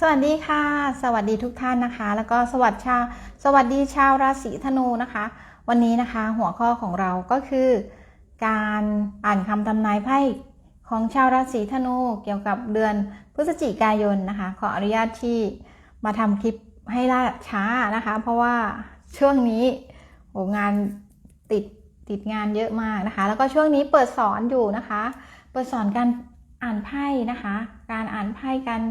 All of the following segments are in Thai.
สวัสดีค่ะ สวัสดีทุกท่านนะคะ แล้วก็สวัสดีชาวสวัสดีชาวราศีธนูนะคะ วันนี้นะคะหัวข้อของเราก็คือ การอ่านคำทำนายไพ่ของชาวราศีธนูเกี่ยวกับเดือนพฤศจิกายนนะคะ ขออนุญาตที่มาทำคลิปให้ล่าช้านะคะ เพราะว่าช่วงนี้โองานติดติดงานเยอะมากนะคะ แล้วก็ช่วงนี้เปิดสอนอยู่นะคะ เปิดสอนการอ่านไพ่นะคะ การอ่านไพ่การ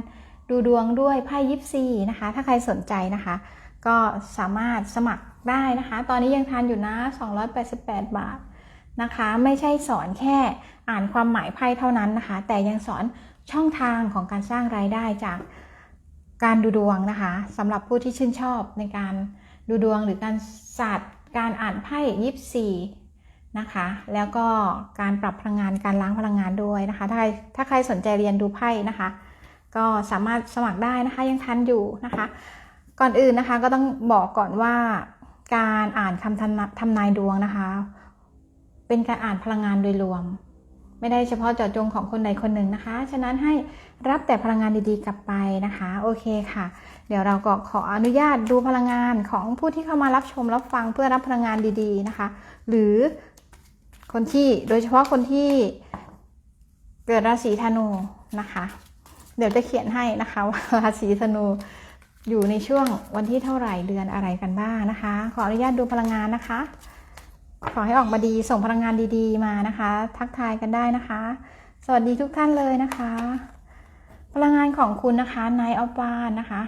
ดูดวงด้วยไพ่ยิปซีนะคะ ถ้าใครสนใจนะคะ ก็สามารถสมัครได้นะคะ ตอนนี้ยังทานอยู่นะ 288 บาทนะคะ ไม่ใช่สอนแค่อ่านความหมายไพ่เท่านั้นนะคะ แต่ยังสอนช่องทางของการสร้างรายได้จากการดูดวงนะคะสำหรับผู้ที่ชื่นชอบในการดูดวงหรือการศาสตร์การอ่านไพ่ยิปซีนะคะ แล้วก็การปรับพลังงานการล้างพลังงานด้วยนะคะ ถ้าใครถ้าใครสนใจเรียนดูไพ่นะคะ ก็สามารถสมัครได้นะคะยังทันอยู่นะคะ ก่อนอื่นนะคะก็ต้องบอกก่อนว่าการอ่านคำทำนายดวงนะคะ เป็นการอ่านพลังงานโดยรวม ไม่ได้เฉพาะเจาะจงของคนใดคนหนึ่งนะคะ ฉะนั้นให้รับแต่พลังงานดีๆกลับไปนะคะ โอเคค่ะ เดี๋ยวเราก็ขออนุญาตดูพลังงานของผู้ที่เข้ามารับชมรับฟังเพื่อรับพลังงานดีๆนะคะ หรือคนที่โดยเฉพาะคนที่เกิดราศีธนูนะคะ เดี๋ยวจะเขียนให้นะคะว่าราศีธนูอยู่ในช่วงวันที่เท่าไหร่เดือนอะไรกันบ้างนะคะ ขออนุญาตดูพลังงานนะคะ ขอให้ออกมาดีส่งพลังงานดีๆ มานะคะ ทักทายกันได้นะคะ สวัสดีทุกท่านเลยนะคะ พลังงานของคุณนะคะนายอัลปานนะคะ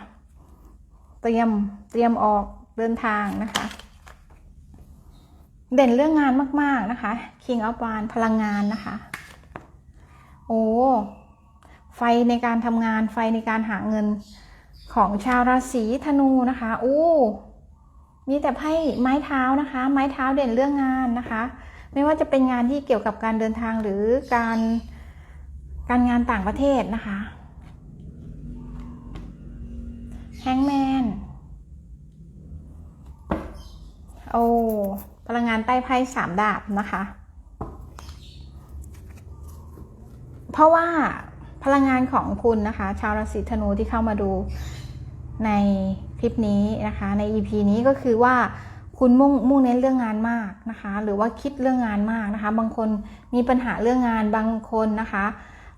เตรียมเตรียมออกเดินทางนะคะ เด่นเรื่องงานมาก ๆนะคะ King of w a n พลังงานนะคะ โอ้ ไฟในการทำงานไฟในการหาเงินของชาวราศีธนูนะคะอู้มีแต่ไพ่ไม้เท้านะคะ ไม้เท้าเด่นเรื่องงานนะคะ ไม่ว่าจะเป็นงานที่เกี่ยวกับการเดินทางหรือการการงานต่างประเทศนะคะแฮงแมนโอ้พลังงานใต้ไพ่สามดาบนะคะ เพราะว่า พลังงานของคุณนะคะ ชาวราศีธนูที่เข้ามาดูในคลิปนี้นะคะ ใน EP นี้ก็คือว่าคุณมุ่งมุ่งเน้นเรื่องงานมากนะคะ หรือว่าคิดเรื่องงานมากนะคะ บางคนมีปัญหาเรื่องงานบางคนนะคะ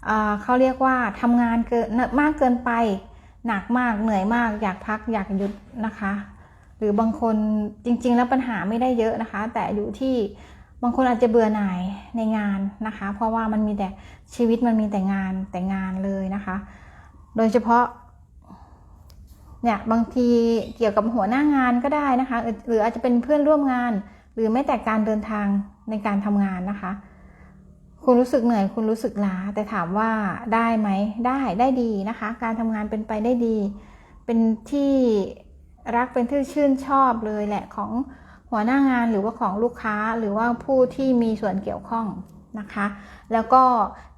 เเขาเรียกว่าทำงานเกินมากเกินไป หนักมากเหนื่อยมาก อยากพักอยากหยุดนะคะ หรือบางคนจริง ๆ แล้วปัญหาไม่ได้เยอะนะคะ แต่อยู่ที่ บางคนอาจจะเบื่อหน่ายในงานนะคะ เพราะว่ามันมีแต่ชีวิตมันมีแต่งานแต่งานเลยนะคะ โดยเฉพาะเนี่ยบางทีเกี่ยวกับหัวหน้างานก็ได้นะคะ หรืออาจจะเป็นเพื่อนร่วมงาน หรือไม่แต่การเดินทางในการทำงานนะคะ คุณรู้สึกเหนื่อยคุณรู้สึกล้า แต่ถามว่าได้ไหมได้ได้ดีนะคะ การทำงานเป็นไปได้ดี เป็นที่รักเป็นที่ชื่นชอบเลยแหละของ หัวหน้างานหรือว่าของลูกค้าหรือว่าผู้ที่มีส่วนเกี่ยวข้องนะคะ แล้วก็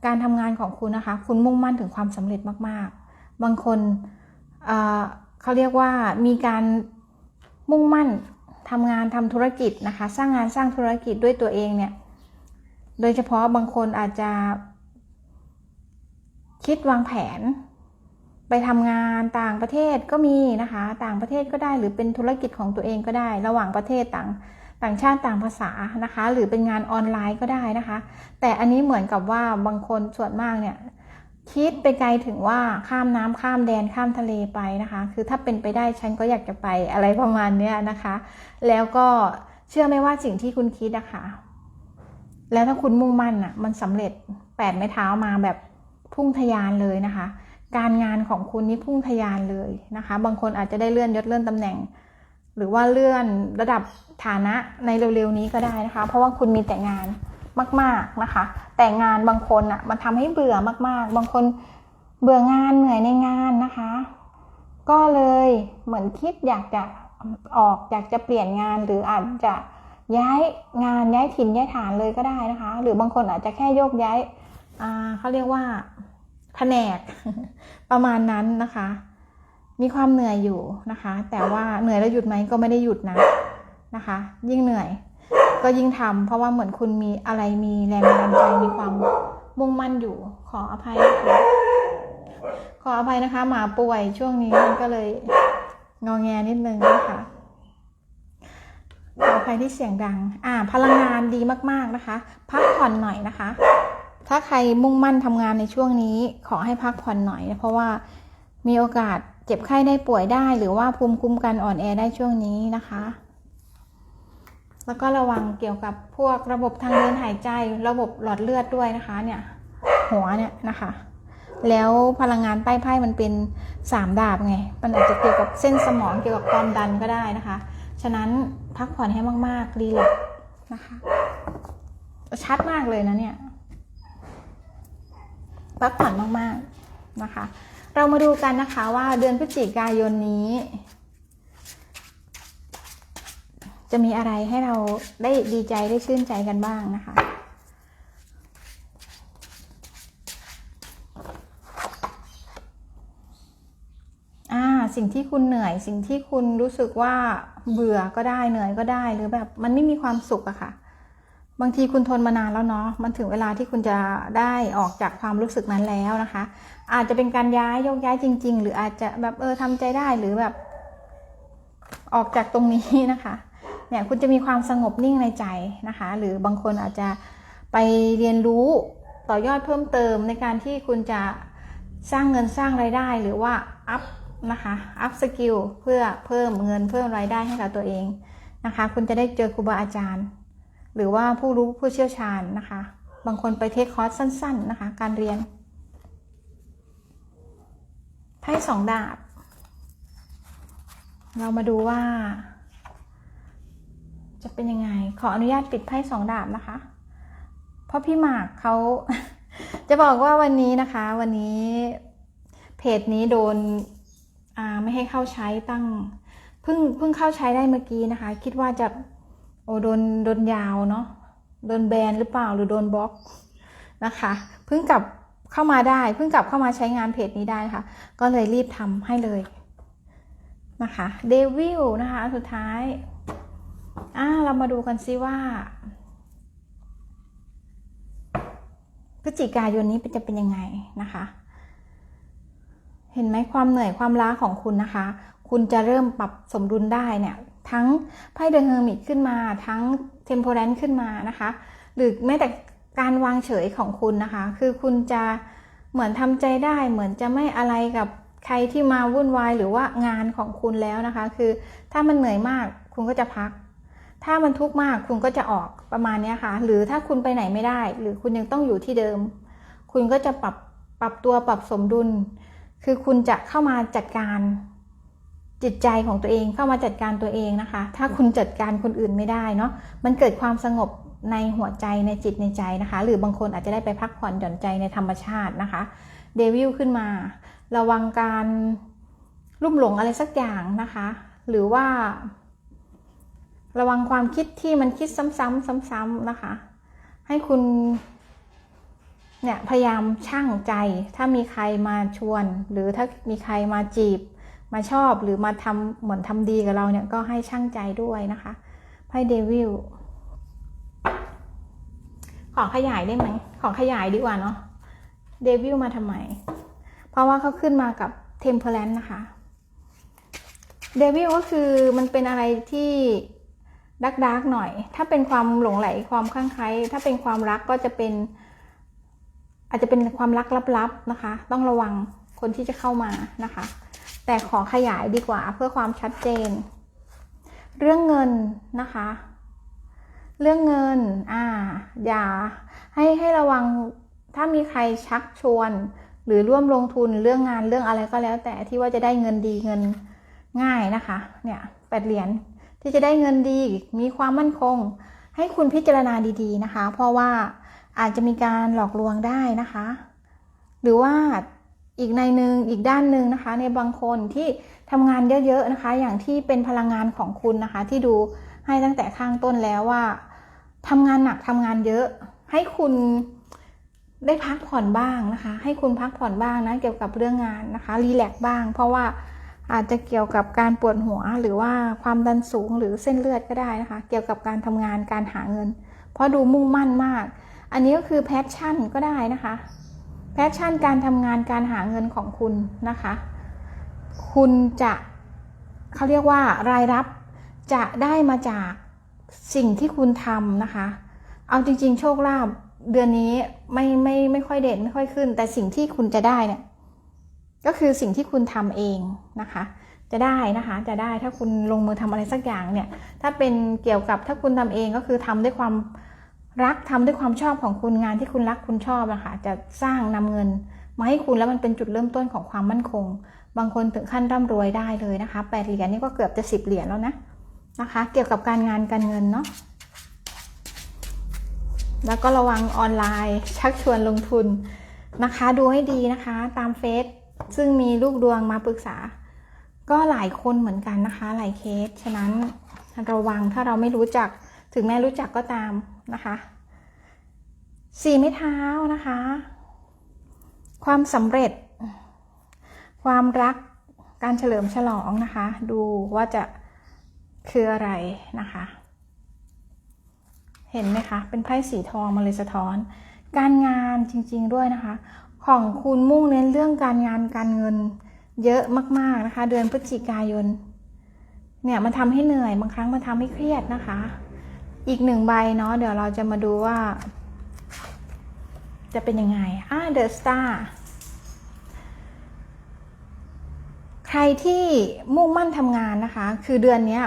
การทำงานของคุณนะคะ คุณมุ่งมั่นถึงความสำเร็จมาก ๆ บางคนเขาเรียกว่ามีการมุ่งมั่นทำงานทำธุรกิจนะคะ สร้างงานสร้างธุรกิจด้วยตัวเองเนี่ยโดยเฉพาะบางคนอาจจะคิดวางแผน ไปทำงานต่างประเทศก็มีนะคะ ต่างประเทศก็ได้หรือเป็นธุรกิจของตัวเองก็ได้ ระหว่างประเทศต่างต่างชาติต่างภาษานะคะ หรือเป็นงานออนไลน์ก็ได้นะคะ แต่อันนี้เหมือนกับว่าบางคนส่วนมากเนี่ยคิดไปไกลถึงว่าข้ามน้ำข้ามแดนข้ามทะเลไปนะคะ คือถ้าเป็นไปได้ฉันก็อยากจะไปอะไรประมาณเนี้ยนะคะ แล้วก็เชื่อไหมว่าสิ่งที่คุณคิดอะคะ แล้วถ้าคุณมุ่งมั่นอะมันสำเร็จแปดไม้เท้ามาแบบพุ่งทยานเลยนะคะ การงานของคุณนี่พุ่งทยานเลยนะคะ บางคนอาจจะได้เลื่อนยศเลื่อนตำแหน่ง หรือว่าเลื่อนระดับฐานะในเร็วๆนี้ก็ได้นะคะ เพราะว่าคุณมีแต่งานมาก ๆนะคะ แต่งานบางคนอะ่ะมันทำให้เบื่อมากๆ บางคนเบื่องานเหนื่อยในงานนะคะ ก็เลยเหมือนคิดอยากจะออกอยากจะเปลี่ยนงานหรืออาจจะย้ายงานย้ายถิ่นย้ายฐานเลยก็ได้นะคะ หรือบางคนอาจจะแค่โยกย้ายเขาเรียกว่า ผนก ประมาณนั้นนะคะ มีความเหนื่อยอยู่นะคะ แต่ว่าเหนื่อยแล้วหยุดไหมก็ไม่ได้หยุดนะนะคะ ยิ่งเหนื่อย ก็ยิ่งทำเพราะว่าเหมือนคุณมีอะไรมีแรงบันดาลใจมีความมุ่งมั่นอยู่ขออภัยนะคะขออภัยนะคะ หมาป่วยช่วงนี้มันก็เลยงอแงนิดนึงนะคะขออภัยที่เสียงดัง อ่า พลังงานดีมาก ๆ นะคะ พักผ่อนหน่อยนะคะ ถ้าใครมุ่งมั่นทำงานในช่วงนี้ขอให้พักผ่อนหน่อย เพราะว่ามีโอกาสเจ็บไข้ได้ป่วยได้ หรือว่าภูมิคุ้มกันอ่อนแอได้ช่วงนี้นะคะ แล้วก็ระวังเกี่ยวกับพวกระบบทางเดินหายใจ ระบบหลอดเลือดด้วยนะคะ เนี่ย หัวเนี่ยนะคะ แล้วพลังงานใต้ไพ่มันเป็นสามดาบไง มันอาจจะเกี่ยวกับเส้นสมองเกี่ยวกับความดันก็ได้นะคะ ฉะนั้นพักผ่อนให้มากๆรีแลกนะคะ ชัดมากเลยนะเนี่ย พักผ่อนมากๆนะคะ เรามาดูกันนะคะว่าเดือนพฤศจิกายนนี้ จะมีอะไรให้เราได้ดีใจได้ชื่นใจกันบ้างนะคะอ่าสิ่งที่คุณเหนื่อย สิ่งที่คุณรู้สึกว่าเบื่อก็ได้เหนื่อยก็ได้ หรือแบบมันไม่มีความสุขอะค่ะ บางทีคุณทนมานานแล้วเนาะ มันถึงเวลาที่คุณจะได้ออกจากความรู้สึกนั้นแล้วนะคะ อาจจะเป็นการย้ายยกย้ายจริง ๆ หรืออาจจะแบบเออทำใจได้หรือแบบ ออกจากตรงนี้นะคะ เนี่ยคุณจะมีความสงบนิ่งในใจนะคะ หรือบางคนอาจจะไปเรียนรู้ต่อยอดเพิ่มเติมในการที่คุณจะสร้างเงินสร้างไรายได้ หรือว่าอัพนะคะอัพสกิลเพื่อเพิ่มเงินเพิ่มรายได้ให้กับตัวเองนะคะ คุณจะได้เจอครูบาอาจารย์ หรือว่าผู้รู้ผู้เชี่ยวชาญนะคะ บางคนไปเทคคอร์สสั้น ๆ นะคะ การเรียนไพ่สองดาบ เรามาดูว่า จะเป็นยังไง ขออนุญาตปิดไพ่สองดาบนะคะ เพราะพี่หมากเขาจะบอกว่าวันนี้นะคะ วันนี้เพจนี้โดนไม่ให้เข้าใช้ตั้งเพิ่งเพิ่งเข้าใช้ได้เมื่อกี้นะคะ คิดว่าจะ โอ้โดนโดนยาวเนาะโดนแบนหรือเปล่าหรือโดนบล็อกนะคะเพิ่งกลับเข้ามาได้เพิ่งกลับเข้ามาใช้งานเพจนี้ได้นะคะก็เลยรีบทำให้เลยนะคะเดวิลนะคะสุดท้ายอ่าเรามาดูกันซิว่าพฤศจิกายนนี้จะเป็นยังไงนะคะ เห็นไหมความเหนื่อยความล้าของคุณนะคะ คุณจะเริ่มปรับสมดุลได้เนี่ย ทั้งไพ่เดอะเฮอร์มิตขึ้นมา ทั้งเทมโพแรนขึ้นมานะคะ หรือแม้แต่การวางเฉยของคุณนะคะ คือคุณจะเหมือนทำใจได้ เหมือนจะไม่อะไรกับใครที่มาวุ่นวายหรือว่างานของคุณแล้วนะคะ คือถ้ามันเหนื่อยมากคุณก็จะพัก ถ้ามันทุกข์มากคุณก็จะออกประมาณนี้ค่ะ หรือถ้าคุณไปไหนไม่ได้ หรือคุณยังต้องอยู่ที่เดิม คุณก็จะปรับปรับตัวปรับสมดุล คือคุณจะเข้ามาจัดการ จิตใจของตัวเองเข้ามาจัดการตัวเองนะคะ ถ้าคุณจัดการคนอื่นไม่ได้เนาะมันเกิดความสงบในหัวใจในจิตในใจนะคะ หรือบางคนอาจจะได้ไปพักผ่อนหย่อนใจในธรรมชาตินะคะเดวิลขึ้นมา ระวังการลุ่มหลงอะไรสักอย่างนะคะ หรือว่า ระวังความคิดที่มันคิดซ้ำๆซ้ำๆนะคะ ให้คุณเนี่ยพยายามช่างใจ ถ้ามีใครมาชวน หรือถ้ามีใครมาจีบ มาชอบหรือมาทำเหมือนทำดีกับเราเนี่ยก็ให้ช่างใจด้วยนะคะไพ่เดวิลขอขยายได้ไหมขอขยายดีกว่าเนาะเดวิลมาทำไม เพราะว่าเขาขึ้นมากับเทมเพลนนะคะเดวิลก็คือมันเป็นอะไรที่ดักดักหน่อย ถ้าเป็นความหลงไหลความคลั่งไคล้ถ้าเป็นความรักก็จะเป็น อาจจะเป็นความรักลับๆนะคะ ต้องระวังคนที่จะเข้ามานะคะ แต่ขอขยายดีกว่าเพื่อความชัดเจน เรื่องเงินนะคะ เรื่องเงินอ่าอย่าให้ให้ระวังถ้ามีใครชักชวน หรือร่วมลงทุนเรื่องงานเรื่องอะไรก็แล้ว แต่ที่ว่าจะได้เงินดีเงินง่ายนะคะ เนี่ยแปดเหรียญที่จะได้เงินดีมีความมั่นคง ให้คุณพิจารณาดีๆนะคะ เพราะว่าอาจจะมีการหลอกลวงได้นะคะ หรือว่า อีกในหนึ่งอีกด้านหนึ่งนะคะ ในบางคนที่ทำงานเยอะๆนะคะ อย่างที่เป็นพลังงานของคุณนะคะ ที่ดูให้ตั้งแต่ข้างต้นแล้วว่าทำงานหนักทำงานเยอะ ให้คุณได้พักผ่อนบ้างนะคะ ให้คุณพักผ่อนบ้างนะเกี่ยวกับเรื่องงานนะคะรีแลกบ้าง เพราะว่าอาจจะเกี่ยวกับการปวดหัวหรือว่าความดันสูงหรือเส้นเลือดก็ได้นะคะ เกี่ยวกับการทำงานการหาเงิน เพราะดูมุ่งมั่นมาก อันนี้ก็คือแพชชั่นก็ได้นะคะ ชชั่นการทำงานการหาเงินของคุณนะคะ คุณจะเขาเรียกว่ารายรับจะได้มาจากสิ่งที่คุณทำนะคะ เอาจริง ๆ โชคลาภเดือนนี้ไม่ไม่ไม่ค่อยเด่นไม่ค่อยขึ้น แต่สิ่งที่คุณจะได้เนี่ยก็คือสิ่งที่คุณทำเองนะคะ จะได้นะคะ จะได้ถ้าคุณลงมือทำอะไรสักอย่างเนี่ย ถ้าเป็นเกี่ยวกับถ้าคุณทำเองก็คือทำด้วยความ รักทำด้วยความชอบของคุณงานที่คุณรักคุณชอบนะคะจะสร้างนำเงินมาให้คุณแล้วมันเป็นจุดเริ่มต้นของความมั่นคง บางคนถึงขั้นร่ำรวยได้เลยนะคะแปดเหรียญนี่ก็เกือบจะสิบเหรียญแล้วนะนะคะ เกี่ยวกับการงานการเงินเนาะแล้วก็ระวังออนไลน์ ชักชวนลงทุนนะคะ ดูให้ดีนะคะ ตามเฟซซึ่งมีลูกดวงมาปรึกษา ก็หลายคนเหมือนกันนะคะ หลายเคส ฉะนั้นระวังถ้าเราไม่รู้จักถึงแม้รู้จักก็ตาม นะคะสี่ไม้เท้านะคะ ความสำเร็จ ความรักการเฉลิมฉลองนะคะ ดูว่าจะคืออะไรนะคะ เห็นไหมคะ เป็นไพ่สีทองมาเลยสะท้อน การงานจริงๆด้วยนะคะ ของคุณมุ่งเน้นเรื่องการงานการเงินเยอะมากๆนะคะ เดือนพฤศจิกายน เนี่ยมันทำให้เหนื่อยบางครั้งมันทำให้เครียดนะคะ อีกหนึ่งใบเนาะเดี๋ยวเราจะมาดูว่า จะเป็นยังไงอ่าเดอะสตาร์ใครที่มุ่งมั่นทำงานนะคะ คือเดือนนี้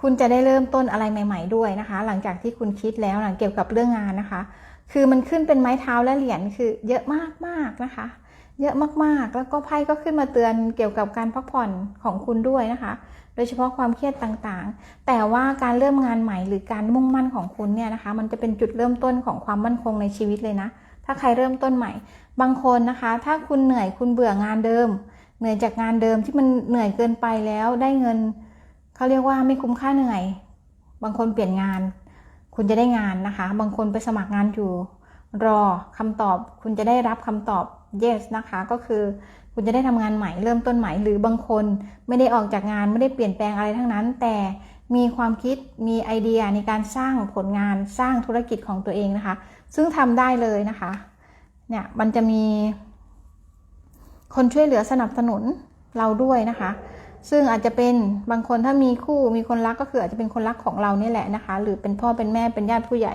คุณจะได้เริ่มต้นอะไรใหม่ ๆ ด้วยนะคะ หลังจากที่คุณคิดแล้วนะเกี่ยวกับเรื่องงานนะคะ คือมันขึ้นเป็นไม้เท้าและเหรียญคือเยอะมากๆนะคะ เยอะมากๆ แล้วก็ไพ่ก็ขึ้นมาเตือนเกี่ยวกับการพักผ่อนของคุณด้วยนะคะ ดยเฉพาะความเครียดต่างๆ แต่ว่าการเริ่มงานใหม่หรือการมุ่งมั่นของคุณเนี่ยนะคะ มันจะเป็นจุดเริ่มต้นของความมั่นคงในชีวิตเลยนะ ถ้าใครเริ่มต้นใหม่ บางคนนะคะ ถ้าคุณเหนื่อยคุณเบื่องานเดิม เหนื่อยจากงานเดิมที่มันเหนื่อยเกินไปแล้วได้เงินเขาเรียกว่าไม่คุ้มค่าเหนื่อย บางคนเปลี่ยนงาน คุณจะได้งานนะคะ บางคนไปสมัครงานอยู่ รอคำตอบ คุณจะได้รับคำตอบ yes นะคะ ก็คือ คุณจะได้ทำงานใหม่เริ่มต้นใหม่หรือบางคนไม่ได้ออกจากงานไม่ได้เปลี่ยนแปลงอะไรทั้งนั้น แต่มีความคิดมีไอเดียในการสร้างผลงานสร้างธุรกิจของตัวเองนะคะ ซึ่งทำได้เลยนะคะเนี่ยมันจะมีคนช่วยเหลือสนับสนุนเราด้วยนะคะ ซึ่งอาจจะเป็นบางคนถ้ามีคู่มีคนรักก็คืออาจจะเป็นคนรักของเรานี่แหละนะคะ หรือเป็นพ่อเป็นแม่เป็นญาติผู้ใหญ่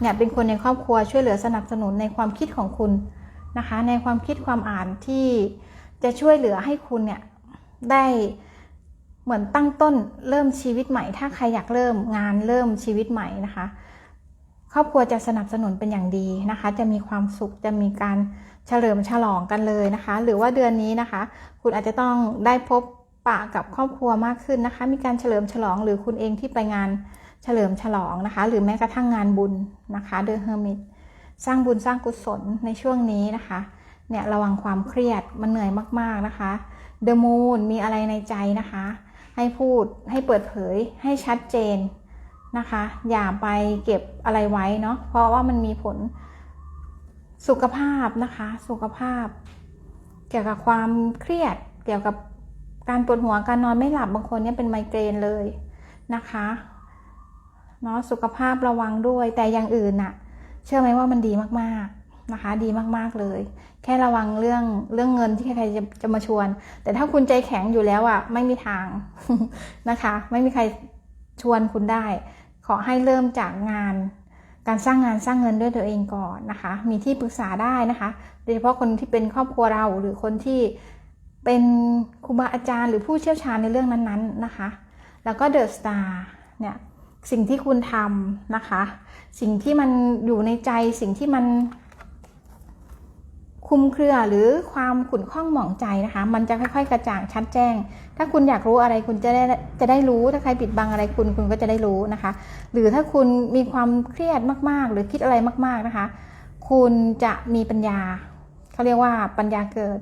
เนี่ยเป็นคนในครอบครัวช่วยเหลือสนับสนุนในความคิดของคุณนะคะ ในความคิดความอ่านที่ จะช่วยเหลือให้คุณเนี่ยได้เหมือนตั้งต้นเริ่มชีวิตใหม่ ถ้าใครอยากเริ่มงานเริ่มชีวิตใหม่นะคะ ครอบครัวจะสนับสนุนเป็นอย่างดีนะคะ จะมีความสุขจะมีการเฉลิมฉลองกันเลยนะคะ หรือว่าเดือนนี้นะคะ คุณอาจจะต้องได้พบปะกับครอบครัวมากขึ้นนะคะ มีการเฉลิมฉลองหรือคุณเองที่ไปงานเฉลิมฉลองนะคะ หรือแม้กระทั่งงานบุญนะคะเดอะเฮอร์มิตสร้างบุญสร้างกุศลในช่วงนี้นะคะ เนี่ยระวังความเครียดมันเหนื่อยมากๆนะคะเดอะมูนมีอะไรในใจนะคะ ให้พูดให้เปิดเผยให้ชัดเจนนะคะ อย่าไปเก็บอะไรไว้เนาะเพราะว่ามันมีผลสุขภาพนะคะ สุขภาพ เกี่ยวกับความเครียด เกี่ยวกับการปวดหัวการนอนไม่หลับบางคนเนี่ยเป็นไมเกรนเลยนะคะเนาะสุขภาพระวังด้วยแต่อย่างอื่นน่ะ เชื่อไหมว่ามันดีมากๆ นะคะ ดีมากๆเลย แค่ระวังเรื่องเรื่องเงินที่ใครจะจะมาชวน แต่ถ้าคุณใจแข็งอยู่แล้วอะ ไม่มีทางนะคะ ไม่มีใครชวนคุณได้ ขอให้เริ่มจากงาน การสร้างงานสร้างเงินด้วยตัวเองก่อนนะคะ มีที่ปรึกษาได้นะคะโดยเฉพาะคนที่เป็นครอบครัวเราหรือคนที่เป็นครูบาอาจารย์หรือผู้เชี่ยวชาญในเรื่องนั้นๆนะคะ แล้วก็เดอะสตาร์เนี่ยสิ่งที่คุณทำนะคะ สิ่งที่มันอยู่ในใจสิ่งที่มัน คุมเครือหรือความขุ่นข้องหมองใจนะคะ มันจะค่อยๆ กระจ่างชัดแจ้ง ถ้าคุณอยากรู้อะไรคุณจะได้จะได้รู้ ถ้าใครปิดบังอะไรคุณคุณก็จะได้รู้นะคะ หรือถ้าคุณมีความเครียดมากๆ หรือคิดอะไรมาก ๆนะคะ คุณจะมีปัญญาเขาเรียกว่าปัญญาเกิด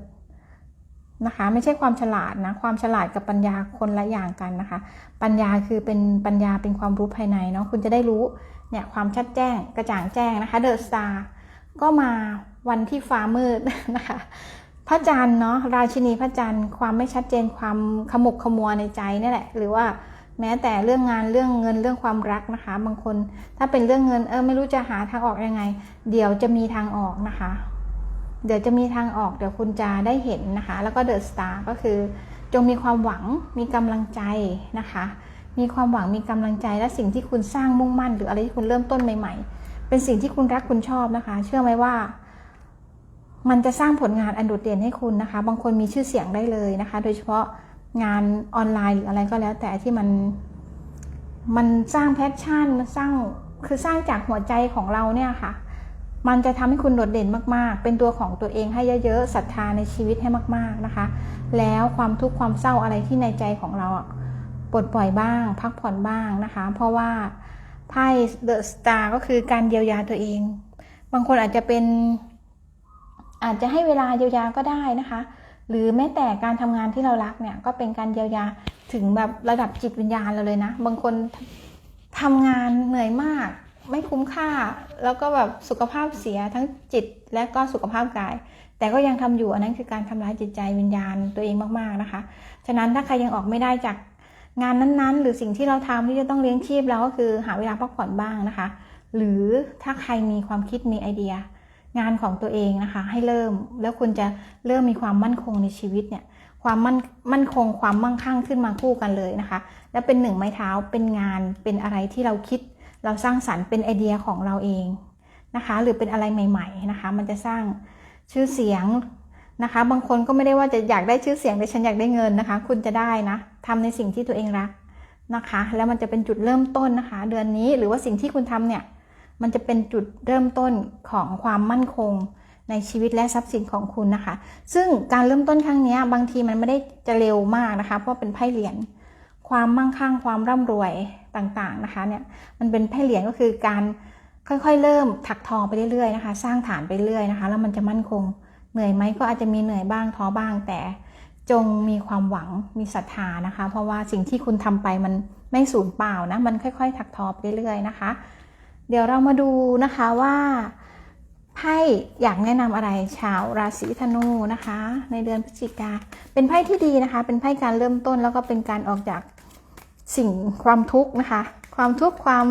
นะคะ ไม่ใช่ความฉลาดนะความฉลาดกับปัญญาคนละอย่างกันนะคะ ปัญญาคือเป็นปัญญาเป็นความรู้ภายในเนาะคุณจะได้รู้เนี่ยความชัดแจ้งกระจ่างแจ้งนะคะเดอะสตาร์ ก็มาวันที่ฟ้ามืดนะคะ พระจันทร์เนาะราชินีพระจันทร์ความไม่ชัดเจนความขมุกขมัวในใจนี่แหละ หรือว่าแม้แต่เรื่องงานเรื่องเงินเรื่องความรักนะคะ บางคนถ้าเป็นเรื่องเงินเออไม่รู้จะหาทางออกยังไง เดี๋ยวจะมีทางออกนะคะ เดี๋ยวจะมีทางออกเดี๋ยวคุณจะได้เห็นนะคะ แล้วก็เดอะสตาร์ก็คือ จงมีความหวังมีกำลังใจนะคะ มีความหวังมีกำลังใจและสิ่งที่คุณสร้างมุ่งมั่น หรืออะไรที่คุณเริ่มต้นใหม่ ๆ เป็นสิ่งที่คุณรักคุณชอบนะคะ เชื่อไหมว่า มันจะสร้างผลงานอันโดดเด่นให้คุณนะคะ บางคนมีชื่อเสียงได้เลยนะคะ โดยเฉพาะงานออนไลน์หรืออะไรก็แล้ว แต่ที่มัน มันสร้างแพชชั่นสร้างคือสร้างจากหัวใจของเราเนี่ยค่ะ มันจะทำให้คุณโดดเด่นมาก ๆ เป็นตัวของตัวเองให้เยอะๆศรัทธาในชีวิตให้มาก ๆนะคะ แล้วความทุกข์ความเศร้าอะไรที่ในใจของเราอะปลดปล่อยบ้าง พักผ่อนบ้างนะคะ เพราะว่า ไพ่เดอะสตาร์ก็คือการเยียวยาตัวเอง บางคนอาจจะเป็น อาจจะให้เวลาเยียวยาก็ได้นะคะ หรือแม้แต่การทำงานที่เรารักเนี่ย ก็เป็นการเยียวยาถึงแบบระดับจิตวิญญาณเราเลยนะ บางคนทำงานเหนื่อยมาก ไม่คุ้มค่า แล้วก็แบบสุขภาพเสียทั้งจิตและก็สุขภาพกาย แต่ก็ยังทำอยู่อันนั้นคือการทำร้ายจิตใจวิญญาณตัวเองมากๆนะคะ ฉะนั้นถ้าใครยังออกไม่ได้จาก งานนั้นๆ หรือสิ่งที่เราทำที่จะต้องเลี้ยงชีพเราก็คือหาเวลาพักผ่อนบ้างนะคะ หรือถ้าใครมีความคิดมีไอเดีย งานของตัวเองนะคะ ให้เริ่มแล้วคุณจะเริ่มมีความมั่นคงในชีวิตเนี่ยความมั่นมั่นคงความมั่งคั่งขึ้นมาคู่กันเลยนะคะ และเป็นหนึ่งไม้เท้าเป็นงานเป็นอะไรที่เราคิด เราสร้างสรรค์เป็นไอเดียของเราเองนะคะ หรือเป็นอะไรใหม่ๆนะคะ มันจะสร้างชื่อเสียงนะคะ บางคนก็ไม่ได้ว่าจะอยากได้ชื่อเสียงแต่ฉันอยากได้เงินนะคะ คุณจะได้นะ ทำในสิ่งที่ตัวเองรักนะคะ แล้วมันจะเป็นจุดเริ่มต้นนะคะ เดือนนี้หรือว่าสิ่งที่คุณทำเนี่ยมันจะเป็นจุดเริ่มต้นของความมั่นคงในชีวิตและทรัพย์สินของคุณนะคะ ซึ่งการเริ่มต้นครั้งนี้บางทีมันไม่ได้จะเร็วมากนะคะ เพราะเป็นไพ่เหรียญความมั่งคั่งความร่ำรวยต่างๆนะคะเนี่ยมันเป็นไพ่เหรียญก็คือการค่อยๆ เริ่มถักทอไปเรื่อยๆนะคะ สร้างฐานไปเรื่อยนะคะ แล้วมันจะมั่นคงเหนื่อยไหมก็อาจจะมีเหนื่อยบ้างท้อบ้างแต่ จงมีความหวังมีศรัทธานะคะ เพราะว่าสิ่งที่คุณทำไปมันไม่สูญเปล่านะ มันค่อยๆถักทอไปเรื่อยๆนะคะ เดี๋ยวเรามาดูนะคะว่าไพ่อยากแนะนำอะไรชาวราศีธนูนะคะ ในเดือนพฤศจิกา เป็นไพ่ที่ดีนะคะ เป็นไพ่การเริ่มต้นแล้วก็เป็นการออกจากสิ่งความทุกข์นะคะ ความทุกข์ความ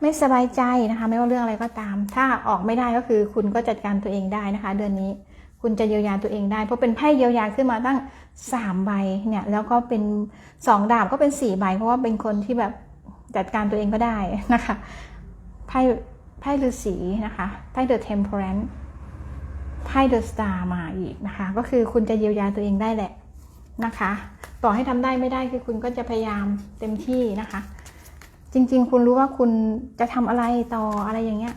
ไม่สบายใจนะคะ ไม่ว่าเรื่องอะไรก็ตาม ถ้าออกไม่ได้ก็คือคุณก็จัดการตัวเองได้นะคะ เดือนนี้ คุณจะเยียวยาตัวเองได้ เพราะเป็นไพ่เยียวยาขึ้นมาตั้งสามใบเนี่ยแล้วก็เป็นสองดาบก็เป็นสี่ใบเพราะว่าเป็นคนที่แบบจัดการตัวเองก็ได้นะคะไพ่ไพ่ฤาษีนะคะไพ่เดอะเทมเพลนไพ่เดอะสตาร์มาอีกนะคะ ก็คือคุณจะเยียวยาตัวเองได้แหละนะคะ ต่อให้ทำได้ไม่ได้คือคุณก็จะพยายามเต็มที่นะคะ จริง ๆ คุณรู้ว่าคุณจะทำอะไรต่ออะไรอย่างเงี้ย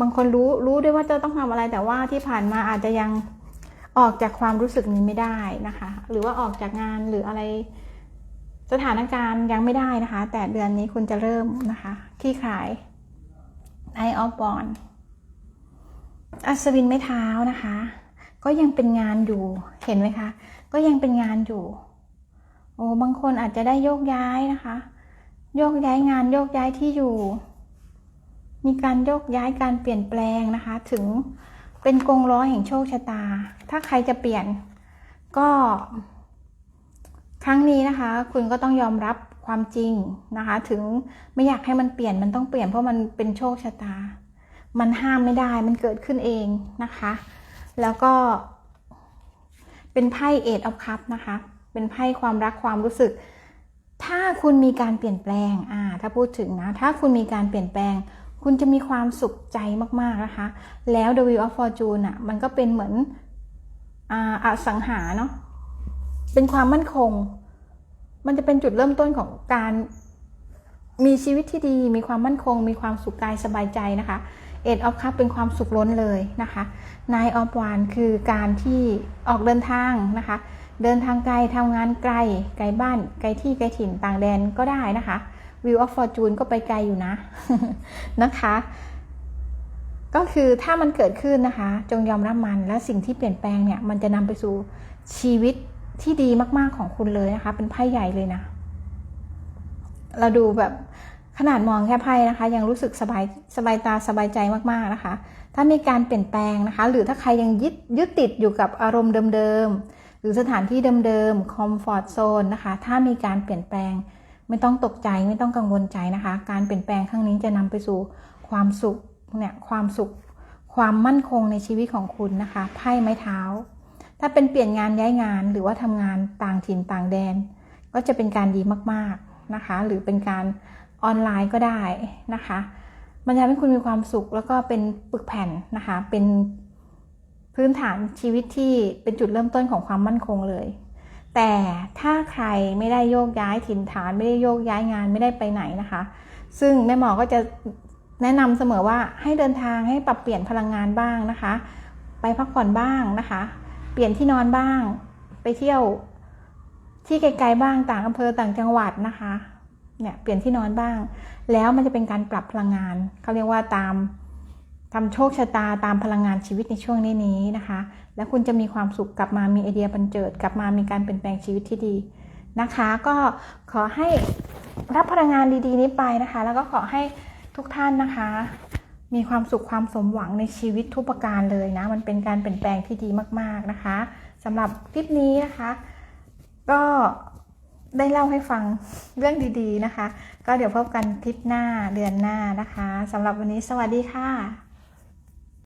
บางคนรู้รู้ด้วยว่าจะต้องทำอะไรแต่ว่าที่ผ่านมาอาจจะยัง ออกจากความรู้สึกนี้ไม่ได้นะคะ หรือว่าออกจากงานหรืออะไรสถานการณ์ยังไม่ได้นะคะ แต่เดือนนี้คุณจะเริ่มนะคะขี้ขาย Eye of b o n อัศวินไม้เท้านะคะ ก็ยังเป็นงานอยู่เห็นไหมคะ ก็ยังเป็นงานอยู่ โอ้บางคนอาจจะได้โยกย้ายนะคะ โยกย้ายงานโยกย้ายที่อยู่ มีการโยกย้ายการเปลี่ยนแปลงนะคะ ถึง เป็นกงล้อแห่งโชคชะตา ถ้าใครจะเปลี่ยนก็ ครั้งนี้นะคะ คุณก็ต้องยอมรับความจริงนะคะ ถึงไม่อยากให้มันเปลี่ยนมันต้องเปลี่ยนเพราะมันเป็นโชคชะตา มันห้ามไม่ได้มันเกิดขึ้นเองนะคะ แล้วก็ เป็นไพ่เอ็ดออฟคัพนะคะ เป็นไพ่ความรักความรู้สึก ถ้าคุณมีการเปลี่ยนแปลงอ่าถ้าพูดถึงนะ ถ้าคุณมีการเปลี่ยนแปลง คุณจะมีความสุขใจมากๆนะคะ แล้ว The Wheel of Fortune อะ มันก็เป็นเหมือนอาสังหาเนาะ เป็นความมั่นคง มันจะเป็นจุดเริ่มต้นของการมีชีวิตที่ดี มีความมั่นคง มีความสุขกายสบายใจนะคะ เอ็ดออฟคัพเป็นความสุขล้นเลยนะคะนายออฟวานคือการที่ออกเดินทางนะคะ เดินทางไกลทำงานไกล ไกลบ้าน ไกลที่ไกลถิ่นต่างแดนก็ได้นะคะ วิวออฟฟอร์จูนก็ไปไกลอยู่นะนะคะ ก็คือถ้ามันเกิดขึ้นนะคะ จงยอมรับมันและสิ่งที่เปลี่ยนแปลงเนี่ย มันจะนำไปสู่ชีวิตที่ดีมากๆของคุณเลยนะคะ เป็นไพ่ใหญ่เลยนะ เราดูแบบขนาดมองแค่ไพ่นะคะ ยังรู้สึกสบายสบายตาสบายใจมากๆนะคะ ถ้ามีการเปลี่ยนแปลงนะคะ หรือถ้าใครยังยึดยึดติดอยู่กับอารมณ์เดิมๆหรือสถานที่เดิมๆคอมฟอร์ทโซนนะคะ ถ้ามีการเปลี่ยนแปลง ไม่ต้องตกใจไม่ต้องกังวลใจนะคะ การเปลี่ยนแปลงครั้งนี้จะนำไปสู่ความสุขเนี่ยความสุข ความมั่นคงในชีวิตของคุณนะคะไพ่ไม้เท้า ถ้าเป็นเปลี่ยนงานย้ายงาน หรือว่าทำงานต่างถิ่นต่างแดน ก็จะเป็นการดีมากๆนะคะ หรือเป็นการออนไลน์ก็ได้นะคะมันจะทำให้คุณมีความสุขแล้วก็เป็นปึกแผ่นนะคะ เป็นพื้นฐานชีวิตที่เป็นจุดเริ่มต้นของความมั่นคงเลย แต่ถ้าใครไม่ได้โยกย้ายถิ่นฐานไม่ได้โยกย้ายงานไม่ได้ไปไหนนะคะ ซึ่งแม่หมอก็จะแนะนำเสมอว่าให้เดินทางให้ปรับเปลี่ยนพลังงานบ้างนะคะ ไปพักผ่อนบ้างนะคะ เปลี่ยนที่นอนบ้าง ไปเที่ยวที่ไกลๆบ้างต่างอำเภอต่างจังหวัดนะคะเนี่ยเปลี่ยนที่นอนบ้าง แล้วมันจะเป็นการปรับพลังงานเขาเรียกว่าตาม ทำโชคชะตาตามพลังงานชีวิตในช่วงนี้นี้นะคะ แล้วคุณจะมีความสุขกลับมามีไอเดียบันเจิด กลับมามีการเปลี่ยนแปลงชีวิตที่ดีนะคะ ก็ขอให้รับพลังงานดีๆ นี้ไปนะคะ แล้วก็ขอให้ทุกท่านนะคะ มีความสุขความสมหวังในชีวิตทุกประการเลยนะ มันเป็นการเปลี่ยนแปลงที่ดีมาก ๆนะคะสำหรับคลิปนี้นะคะ ก็ได้เล่าให้ฟังเรื่องดีๆนะคะ ก็เดี๋ยวพบกันคลิปหน้าเดือนหน้านะคะสำหรับวันนี้สวัสดีค่ะ